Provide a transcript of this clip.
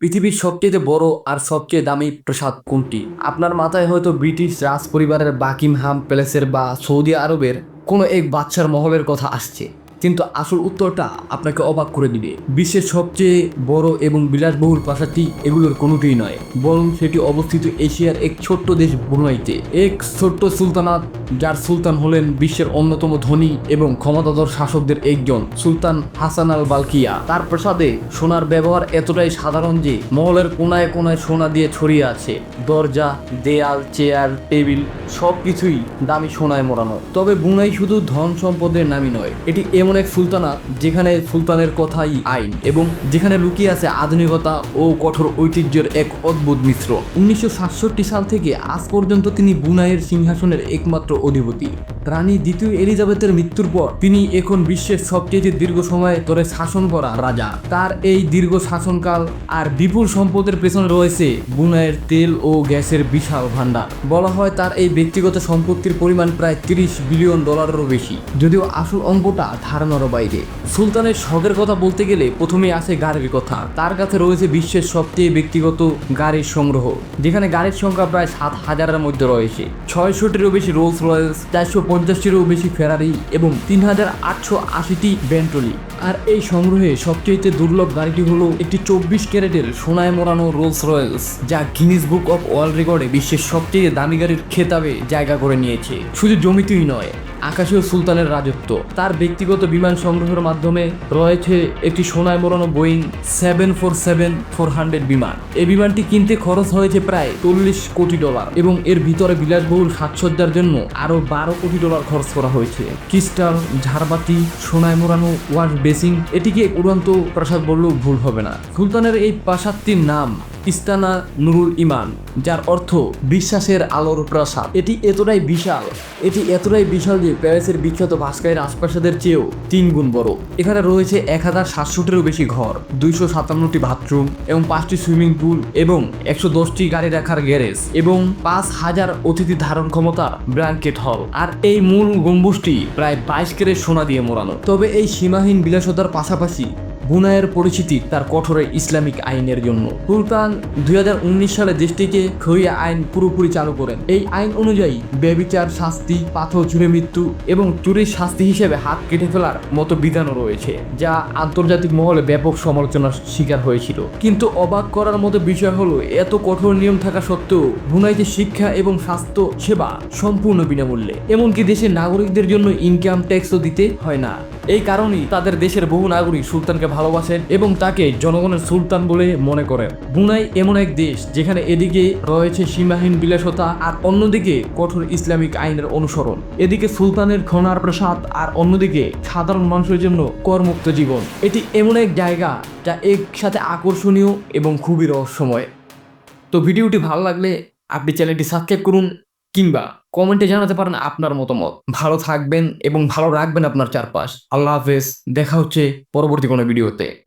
পৃথিবীর সবচেয়ে বড় আর সবচেয়ে দামি প্রসাদ কোনটি? আপনার মাথায় হয়তো ব্রিটিশ রাজ পরিবারের বাকিমহাম প্যালেসের বা সৌদি আরবের কোনো এক বাচ্চার মহলের কথা আসছে। কিন্তু আসল উত্তরটা আপনাকে অবাক করে দিবে। বিশ্বের সবচেয়ে বড় এবং বিলাসবহুল প্রাসাদটি এগুলোর কোনোটিই নয়, বরং সেটি অবস্থিত এশিয়ার এক ছোট্ট দেশ ব্রুনাইতে এক ছোট্ট সুলতানাত, যার সুলতান হলেন বিশ্বের অন্যতম ধনী এবং ক্ষমতাধর শাসকদের একজন, সুলতান হাসান আল বালকিয়া তার প্রাসাদে সোনার ব্যবহার এতটাই সাধারণ যে মহলের কোনায় কোনায় সোনা দিয়ে ছড়িয়ে আছে। দরজা, দেয়াল, চেয়ার, টেবিল সব কিছুই দামি সোনায় মোড়ানো। তবে বুনাই শুধু ধন সম্পদের নামই নয়, এটি এমন এক সুলতানা যেখানে সুলতানের কথাই আইন এবং যেখানে লুকিয়ে আছে আধুনিকতা ও কঠোর ঐতিহ্যের এক অদ্ভুত মিশ্র। উনিশশো সাতষট্টি সাল থেকে আজ পর্যন্ত তিনি বুনাইয়ের সিংহাসনের একমাত্র অধিপতি। রানী দ্বিতীয় এলিজাবেথের মৃত্যুর পর তিনি এখন বিশ্বের সবচেয়ে দীর্ঘ সময় ধরে শাসন করা রাজা। তার এই দীর্ঘ শাসনকাল আর বিপুল সম্পদের পেছনে রয়েছে বুনাইয়ের তেল ও গ্যাসের বিশাল ভান্ডার বলা হয় তার এই ব্যক্তিগত সম্পত্তির পরিমাণ প্রায় তিরিশ বিলিয়ন ডলারেরও বেশি। যদিও আসল অঙ্কটা ধারণারও বাইরে। সুলতানের শখের কথা বলতে গেলে প্রথমেই আসে গাড়ির কথা। তার কাছে রয়েছে বিশ্বের সবচেয়ে ব্যক্তিগত গাড়ির সংগ্রহ, যেখানে গাড়ির সংখ্যা প্রায় সাত হাজারের মধ্যে রয়েছে। ছয়শটিরও বেশি রোলস রয়েলস চারশো পঞ্চাশটিরও বেশি ফেরারি এবং তিন হাজার আটশো আশিটি বেন্টলি আর এই সংগ্রহে সবচেয়ে দুর্লভ গাড়িটি হল একটি চব্বিশ ক্যারেটের সোনায় মোড়ানো রোলস রয়েলস যা গিনিস বুক অফ ওয়ার্ল্ড রেকর্ডে বিশ্বের সবচেয়ে দামি গাড়ির খেতাবে জায়গা করে নিয়েছে। শুধু জমিতেই নয় আকাশীয় সুলতানের রাজত্ব। তার ব্যক্তিগত বিমান সংগ্রহের মাধ্যমে রয়েছে একটি সোনায় মোড়ানো Boeing seven four seven four hundred বিমান। এই বিমানটি কিনতে খরচ হয়েছে প্রায় চল্লিশ কোটি ডলার এবং এর ভিতরে বিলাসবহুল সাজসজ্জার জন্য আরও বারো কোটি ডলার খরচ করা হয়েছে। ক্রিস্টাল, ঝাড়বাতি, সোনায় মোড়ানো ওয়াশ বেসিং এটিকে উড়ন্ত প্রাসাদ বললেও ভুল হবে না। সুলতানের এই প্রাসাদটির নাম ইস্তানা নুরুল ইমান, যার অর্থ বিশ্বাসের আলোর প্রাসাদ। এটি এতটাই বিশাল, এটি এতটাই বিশাল যে প্যারিসের বিখ্যাত ভাস্কারের আশপাশাদের চেয়েও তিন গুণ বড়। এখানে রয়েছে এক হাজার সাতশোটিরও বেশি ঘর, দুইশো সাতান্নটি বাথরুম এবং পাঁচটি সুইমিং পুল এবং একশো দশটি গাড়ি রাখার গ্যারেজ এবং পাঁচ হাজার অতিথি ধারণ ক্ষমতার ব্র্যাঙ্কেট হল। আর এই মূল গম্বুজটি প্রায় বাইশ কেরের সোনা দিয়ে মোড়ানো। তবে এই সীমাহীন বিলাসতার পাশাপাশি বুনায়ের পরিচিতি তার কঠোর ইসলামিক আইনের জন্য। সুলতান দুই হাজার উনিশ সালে দেশটিকে খরিয়া আইন পুরোপুরি চালু করেন। এই আইন অনুযায়ী ব্যবিচার, শাস্তি, পাথর ছুঁড়ে মৃত্যু এবং চুরির শাস্তি হিসেবে হাত কেটে ফেলার মতো বিধানও রয়েছে, যা আন্তর্জাতিক মহলে ব্যাপক সমালোচনার শিকার হয়েছিল। কিন্তু অবাক করার মতো বিষয় হলো, এত কঠোর নিয়ম থাকা সত্ত্বেও বুনাইতে শিক্ষা এবং স্বাস্থ্য সেবা সম্পূর্ণ বিনামূল্যে। এমনকি দেশের নাগরিকদের জন্য ইনকাম ট্যাক্সও দিতে হয় না। এই কারণেই তাদের দেশের বহু নাগরিক সুলতানকে ভালোবাসেন এবং তাকে জনগণের সুলতান বলে মনে করেন। বুনাই এমন এক দেশ যেখানে এদিকে রয়েছে সীমাহীন বিলাসতা আর অন্যদিকে কঠোর ইসলামিক আইনের অনুসরণ। এদিকে সুলতানের খনার প্রসাদ আর অন্যদিকে সাধারণ মানুষের জন্য করমুক্ত জীবন। এটি এমন এক জায়গা যা একসাথে আকর্ষণীয় এবং খুবই রহস্যময়। তো ভিডিওটি ভালো লাগলে আপনি চ্যানেলটি সাবস্ক্রাইব করুন কিংবা কমেন্টে জানাতে পারেন আপনার মতামত। ভালো থাকবেন এবং ভালো রাখবেন আপনার চারপাশ। আল্লাহ হাফেজ, দেখা হচ্ছে পরবর্তী কোনো ভিডিওতে।